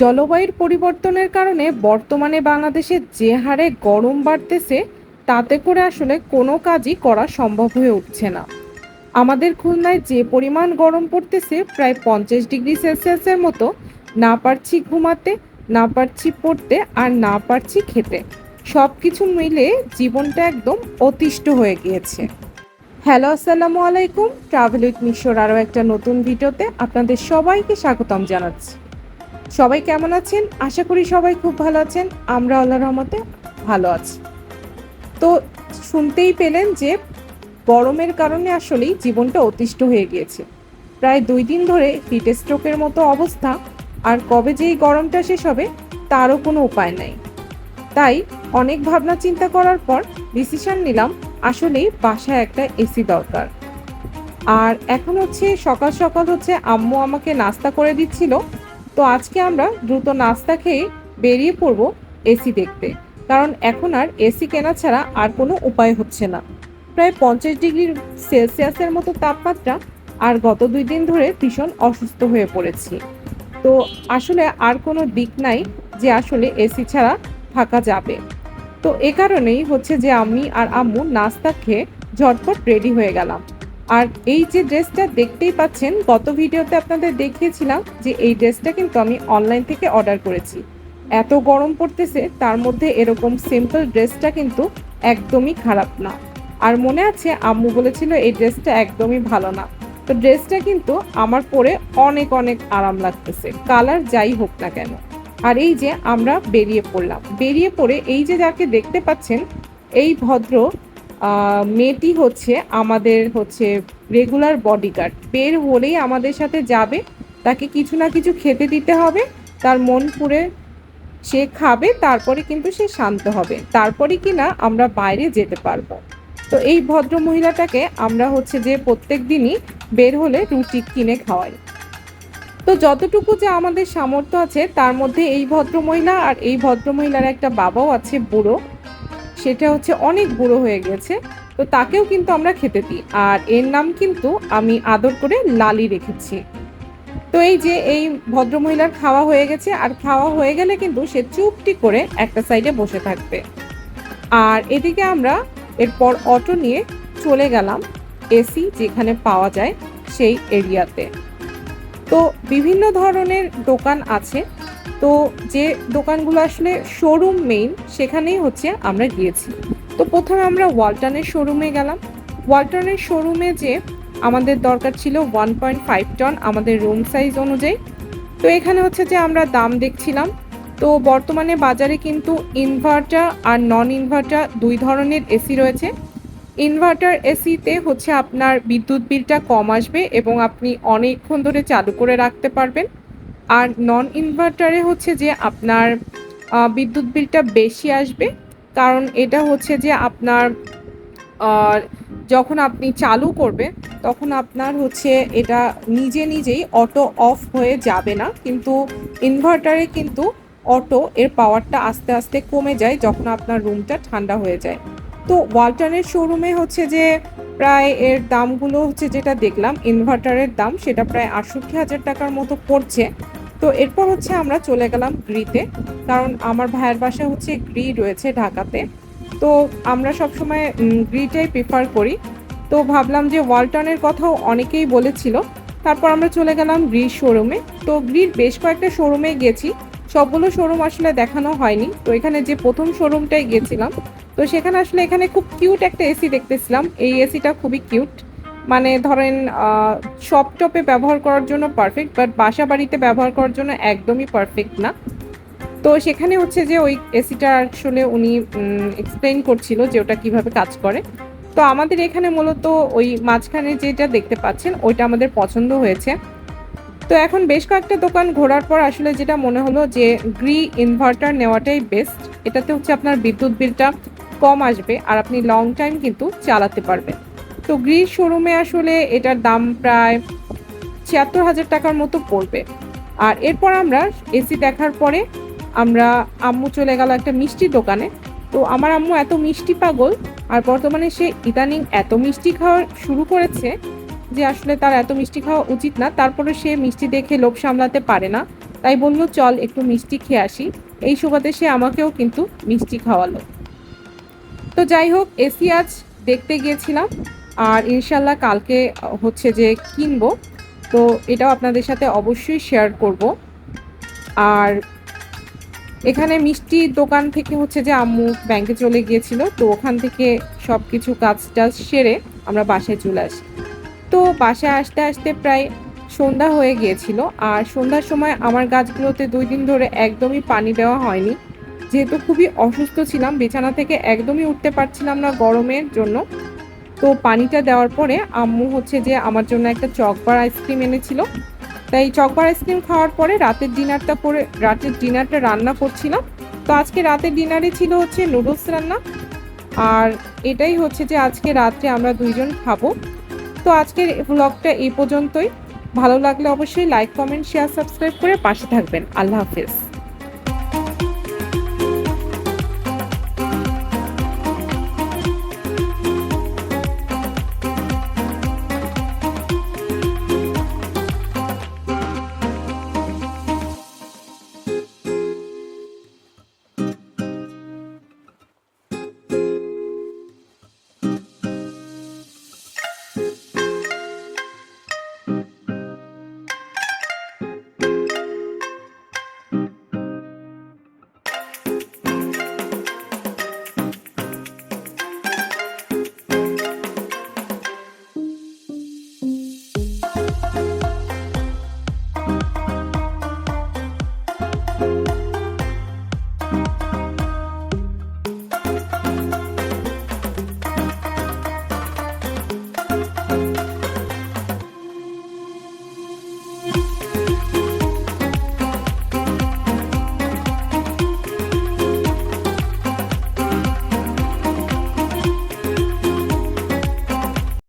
জলবায়ুর পরিবর্তনের কারণে বর্তমানে বাংলাদেশে যে হারে গরম বাড়তেছে, তাতে করে আসলে কোনো কাজই করা সম্ভব হয়ে উঠছে না। আমাদের খুলনায় যে পরিমাণ গরম পড়তেছে, প্রায় পঞ্চাশ ডিগ্রি সেলসিয়াসের মতো। না পারছি ঘুমাতে, না পারছি পড়তে আর না পারছি খেতে। সব কিছু মিলে জীবনটা একদম অতিষ্ঠ হয়ে গিয়েছে। হ্যালো, আসসালামু আলাইকুম। ট্রাভেল উইথ মিশোর আরও একটা নতুন ভিডিওতে আপনাদের সবাইকে স্বাগতম জানাচ্ছি। সবাই কেমন আছেন? আশা করি সবাই খুব ভালো আছেন। আমরা আল্লাহ রহমতে ভালো আছি। তো শুনতেই পেলেন যে গরমের কারণে আসলেই জীবনটা অতিষ্ঠ হয়ে গিয়েছে। প্রায় দুই দিন ধরে হিট স্ট্রোকের মতো অবস্থা, আর কবে যে এই গরমটা শেষ হবে, তারও কোনো উপায় নাই। তাই অনেক ভাবনা চিন্তা করার পর ডিসিশন নিলাম, আসলেই বাসায় একটা এসি দরকার। আর এখন হচ্ছে সকাল সকাল হচ্ছে আম্মু আমাকে নাস্তা করে দিচ্ছিল তো আজকে আমরা দ্রুত নাস্তা খেয়ে বেরিয়ে পড়ব এসি দেখতে। কারণ এখন আর এসি কেনা ছাড়া আর কোনো উপায় হচ্ছে না। প্রায় পঞ্চাশ ডিগ্রি সেলসিয়াসের মতো তাপমাত্রা আর গত দুই দিন ধরে ভীষণ অসুস্থ হয়ে পড়েছি। তো আসলে আর কোনো দিক নাই যে আসলে এসি ছাড়া থাকা যাবে। তো এ কারণেই হচ্ছে যে আমি আর আম্মু নাস্তা খেয়ে ঝটপট রেডি হয়ে গেলাম। আর এই যে ড্রেসটা দেখতেই পাচ্ছেন, গত ভিডিওতে আপনাদের দেখিয়েছিলাম যে এই ড্রেসটা কিন্তু আমি অনলাইন থেকে অর্ডার করেছি। এত গরম পড়তেছে, তার মধ্যে এরকম সিম্পল ড্রেসটা কিন্তু একদমই খারাপ না। আর মনে আছে, আম্মু বলেছিল এই ড্রেসটা একদমই ভালো না। তো ড্রেসটা কিন্তু আমার পরে অনেক অনেক আরাম লাগতেছে, কালার যাই হোক না কেন। আর এই যে আমরা বেরিয়ে পড়লাম। বেরিয়ে পড়ে এই যে যাকে দেখতে পাচ্ছেন, এই ভদ্র মেয়েটি হচ্ছে আমাদের হচ্ছে রেগুলার বডিগার্ড বের হলেই আমাদের সাথে যাবে, তাকে কিছু না কিছু খেতে দিতে হবে, তার মন পুরে সে খাবে, তারপরে কিন্তু সে শান্ত হবে। তারপরে কিনা আমরা বাইরে যেতে পারব। তো এই ভদ্র মহিলাটাকে আমরা হচ্ছে যে প্রত্যেক দিনই বের হলে রুটি কিনে খাওয়াই। তো যতটুকু যে আমাদের সামর্থ্য আছে, তার মধ্যে এই ভদ্র মহিলা আর এই ভদ্র মহিলার একটা বাবাও আছে বুড়ো। সেটা হচ্ছে অনেক বুড়ো হয়ে গেছে, তো তাকেও কিন্তু আমরা খেতে দিই। আর এর নাম কিন্তু আমি আদর করে লালি রেখেছি। তো এই যে এই ভদ্রমহিলার খাওয়া হয়ে গেছে, আর খাওয়া হয়ে গেলে কিন্তু সে চুপটি করে একটা সাইডে বসে থাকবে। আর এদিকে আমরা এরপর অটো নিয়ে চলে গেলাম এসি যেখানে পাওয়া যায় সেই এরিয়াতে। তো বিভিন্ন ধরনের দোকান আছে তো যে দোকানগুলো আসলে শোরুম মেইন সেখানেই হচ্ছে আমরা গিয়েছি। তো প্রথমে আমরা ওয়ালটনের শোরুমে গেলাম। ওয়ালটনের শোরুমে যে আমাদের দরকার ছিল ওয়ান পয়েন্ট ফাইভ টন আমাদের রুম সাইজ অনুযায়ী। তো এখানে হচ্ছে যে আমরা দাম দেখছিলাম। তো বর্তমানে বাজারে কিন্তু ইনভার্টার আর নন ইনভার্টার দুই ধরনের এসি রয়েছে। ইনভার্টার এসিতে হচ্ছে আপনার বিদ্যুৎ বিলটা কম আসবে এবং আপনি অনেকক্ষণ ধরে চালু করে রাখতে পারবেন। আর নন ইনভার্টারে হচ্ছে যে আপনার বিদ্যুৎ বিলটা বেশি আসবে। কারণ এটা হচ্ছে যে আপনার যখন আপনি চালু করবেন, তখন আপনার হচ্ছে এটা নিজে নিজেই অটো অফ হয়ে যাবে না। কিন্তু ইনভার্টারে কিন্তু অটো এর পাওয়ারটা আস্তে আস্তে কমে যায় যখন আপনার রুমটা ঠান্ডা হয়ে যায়। তো ওয়ালটনের শোরুমে হচ্ছে যে প্রায় এর দামগুলো হচ্ছে যেটা দেখলাম ইনভার্টারের দাম সেটা প্রায় আটষট্টি হাজার টাকার মতো পড়ছে। তো এরপর হচ্ছে আমরা চলে গেলাম গ্রিতে, কারণ আমার ভাইয়ের বাসা হচ্ছে গ্রি রয়েছে ঢাকাতে। তো আমরা সবসময় গ্রিটাই প্রিফার করি। তো ভাবলাম যে ওয়ালটনের কথাও অনেকেই বলেছিল। তারপর আমরা চলে গেলাম গ্রি শোরুমে। তো গ্রির বেশ কয়েকটা শোরুমে গেছি। সবগুলো শোরুম আসলে দেখানো হয়নি। তো এখানে যে প্রথম শোরুমটাই গেছিলাম, তো সেখানে আসলে এখানে খুব কিউট একটা এসি দেখতেছিলাম। এই এসিটা খুবই কিউট মানে ধরেন শপ টপে ব্যবহার করার জন্য পারফেক্ট বাট বাসা বাড়িতে ব্যবহার করার জন্য একদমই পারফেক্ট না। তো সেখানে হচ্ছে যে ওই এসিটা আসলে উনি এক্সপ্লেন করছিল যে ওটা কীভাবে কাজ করে। তো আমাদের এখানে মূলত ওই মাঝখানে যেটা দেখতে পাচ্ছেন, ওইটা আমাদের পছন্দ হয়েছে। তো এখন বেশ কয়েকটা দোকান ঘোরার পর আসলে যেটা মনে হলো যে গ্রি ইনভার্টার নেওয়াটাই বেস্ট এটাতে হচ্ছে আপনার বিদ্যুৎ বিলটা কম আসবে আর আপনি লং টাইম কিন্তু চালাতে পারবেন। তো গ্রি শোরুমে আসলে এটার দাম প্রায় ছিয়াত্তর হাজার টাকার মতো পড়বে। আর এরপর আমরা এসি দেখার পরে আমরা আম্মু চলে গেল একটা মিষ্টি দোকানে। তো আমার আম্মু এত মিষ্টি পাগল, আর বর্তমানে সে ইদানিং এত মিষ্টি খাওয়া শুরু করেছে যে আসলে তার এত মিষ্টি খাওয়া উচিত না। তারপরে সে মিষ্টি দেখে লোভ সামলাতে পারে না। তাই বলল, চল একটু মিষ্টি খেয়ে আসি। এই সুবাদে সে আমাকেও কিন্তু মিষ্টি খাওয়ালো। তো যাই হোক, এসি আজ দেখতে গিয়েছিলাম। আর ইনশাল্লাহ কালকে হচ্ছে যে কিনবো। তো এটাও আপনাদের সাথে অবশ্যই শেয়ার করব। আর এখানে মিষ্টির দোকান থেকে হচ্ছে যে আম্মু ব্যাংকে চলে গিয়েছিল, তো ওখান থেকে সব কিছু কাজ টাজ সেরে আমরা বাসায় চলে আসি। তো বাসায় আসতে আসতে প্রায় সন্ধ্যা হয়ে গিয়েছিল, আর সন্ধ্যার সময় আমার গাছগুলোতে দুই দিন ধরে একদমই পানি দেওয়া হয়নি। যেহেতু খুবই অসুস্থ ছিলাম, বিছানা থেকে একদমই উঠতে পারছিলাম না গরমের জন্য। তো পানিটা দেওয়ার পরে আম্মু হচ্ছে যে আমার জন্য একটা চকবার আইসক্রিম এনেছিল। তাই চকবার আইসক্রিম খাওয়ার পরে রাতের ডিনারটা করে, রাতের ডিনারটা রান্না করছিলাম। তো আজকে রাতের ডিনারে ছিল হচ্ছে নুডলস রান্না। আর এটাই হচ্ছে যে আজকে রাত্রে আমরা দুইজন খাব। তো আজকের ব্লগটা এই পর্যন্তই। ভালো লাগলে অবশ্যই লাইক কমেন্ট শেয়ার সাবস্ক্রাইব করে পাশে থাকবেন। আল্লাহ হাফেজ।